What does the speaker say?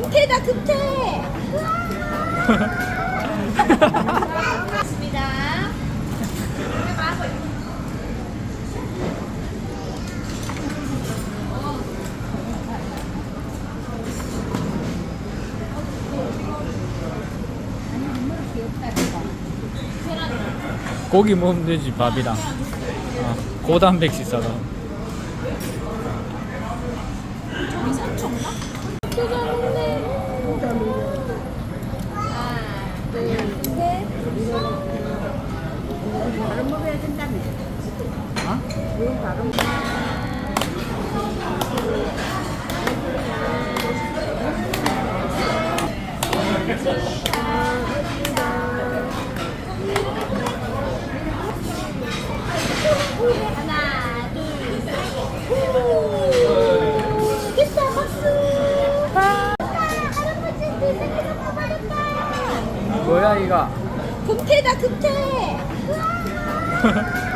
금태다 금태. 맞습니다. 고기 먹으면 되지 밥이랑 어, 고단백 식사다 저기 삼촌가? 잘 먹네. 하나, 둘, 셋. 다른 먹어야 된다며. 하나, 둘, 셋. 됐다, 박수. 할아버지. 뭐야 이거 금태다 금태.